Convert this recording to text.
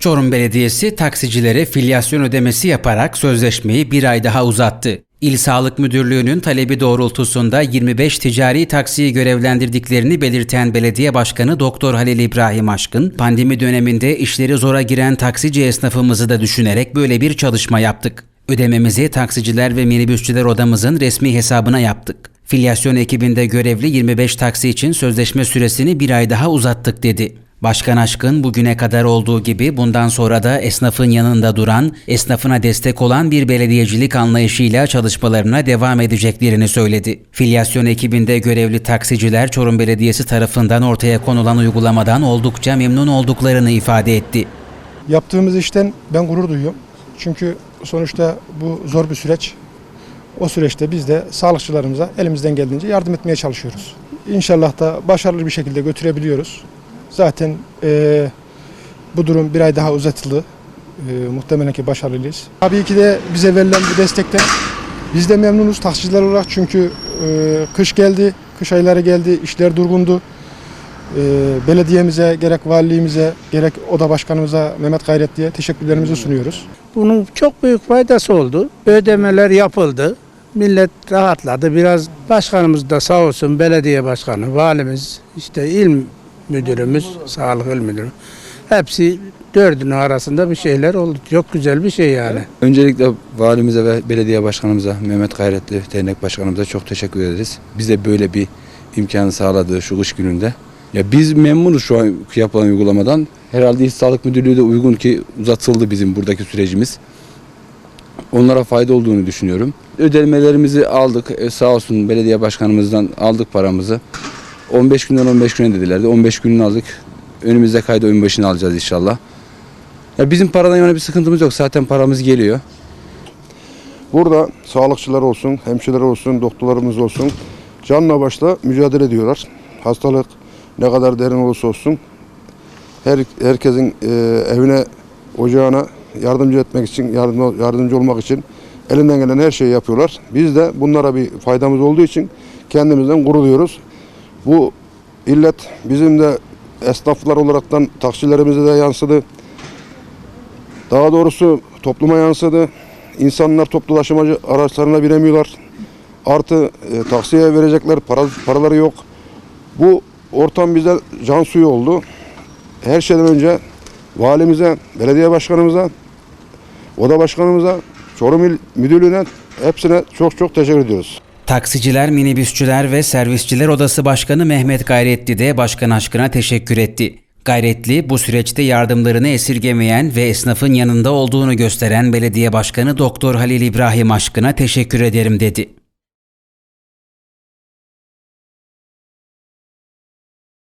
Çorum Belediyesi taksicilere filyasyon ödemesi yaparak sözleşmeyi bir ay daha uzattı. İl Sağlık Müdürlüğü'nün talebi doğrultusunda 25 ticari taksiyi görevlendirdiklerini belirten Belediye Başkanı Doktor Halil İbrahim Aşkın, pandemi döneminde işleri zora giren taksici esnafımızı da düşünerek böyle bir çalışma yaptık. Ödememizi taksiciler ve minibüsçüler odamızın resmi hesabına yaptık. Filyasyon ekibinde görevli 25 taksi için sözleşme süresini bir ay daha uzattık dedi. Başkan Aşkın bugüne kadar olduğu gibi bundan sonra da esnafın yanında duran, esnafına destek olan bir belediyecilik anlayışıyla çalışmalarına devam edeceklerini söyledi. Filyasyon ekibinde görevli taksiciler Çorum Belediyesi tarafından ortaya konulan uygulamadan oldukça memnun olduklarını ifade etti. Yaptığımız işten ben gurur duyuyorum. Çünkü sonuçta bu zor bir süreç. O süreçte biz de sağlıkçılarımıza elimizden geldiğince yardım etmeye çalışıyoruz. İnşallah da başarılı bir şekilde götürebiliyoruz. Zaten eee, bu durum bir ay daha uzatıldı. Eee, muhtemelen ki başarılıyız. Tabii ki de bize verilen bu destekten biz de memnunuz taksiciler olarak çünkü eee, kış geldi, kış ayları geldi, işler durgundu. Eee, belediyemize, gerek valiliğimize, gerek oda başkanımıza Mehmet Gayretli'ye teşekkürlerimizi sunuyoruz. Bunun çok büyük faydası oldu. Ödemeler yapıldı. Millet rahatladı. Biraz başkanımız da sağ olsun belediye başkanı, valimiz, işte il müdürümüz, sağlık il müdürü. Hepsi dördünün arasında bir şeyler oldu. Çok güzel bir şey yani. Öncelikle valimize ve belediye başkanımıza, Mehmet Gayretli dernek başkanımıza çok teşekkür ederiz. Bize böyle bir imkanı sağladığı şu kış gününde. Ya biz memnunuz şu an yapılan uygulamadan. Herhalde İl Sağlık Müdürlüğü de uygun ki uzatıldı bizim buradaki sürecimiz. Onlara fayda olduğunu düşünüyorum. Ödemelerimizi aldık. E, sağ olsun belediye başkanımızdan aldık paramızı. 15 günden 15 güne dedilerdi. 15 gününü aldık. Önümüzde kayda oyun başını alacağız inşallah. Ya bizim paradan yana bir sıkıntımız yok. Zaten paramız geliyor. Burada sağlıkçılar olsun, hemşireler olsun, doktorlarımız olsun canla başla mücadele ediyorlar. Hastalık ne kadar derin olursa olsun her herkesin e, evine, ocağına yardımcı etmek için, yardım, yardımcı olmak için elinden gelen her şeyi yapıyorlar. Biz de bunlara bir faydamız olduğu için kendimizden gurur duyuyoruz. Bu illet bizim de esnaflar olaraktan taksilerimize de yansıdı. Daha doğrusu topluma yansıdı. İnsanlar toplu taşımacı araçlarına binemiyorlar. Artı e, taksiye verecekler para, paraları yok. Bu ortam bize can suyu oldu. Her şeyden önce valimize, belediye başkanımıza, oda başkanımıza, Çorum İl Müdürlüğü'ne hepsine çok çok teşekkür ediyoruz. Taksiciler, minibüsçüler ve servisçiler odası başkanı Mehmet Gayretli de Başkan Aşkın'a teşekkür etti. Gayretli bu süreçte yardımlarını esirgemeyen ve esnafın yanında olduğunu gösteren Belediye Başkanı Doktor Halil İbrahim Aşkın'a teşekkür ederim dedi.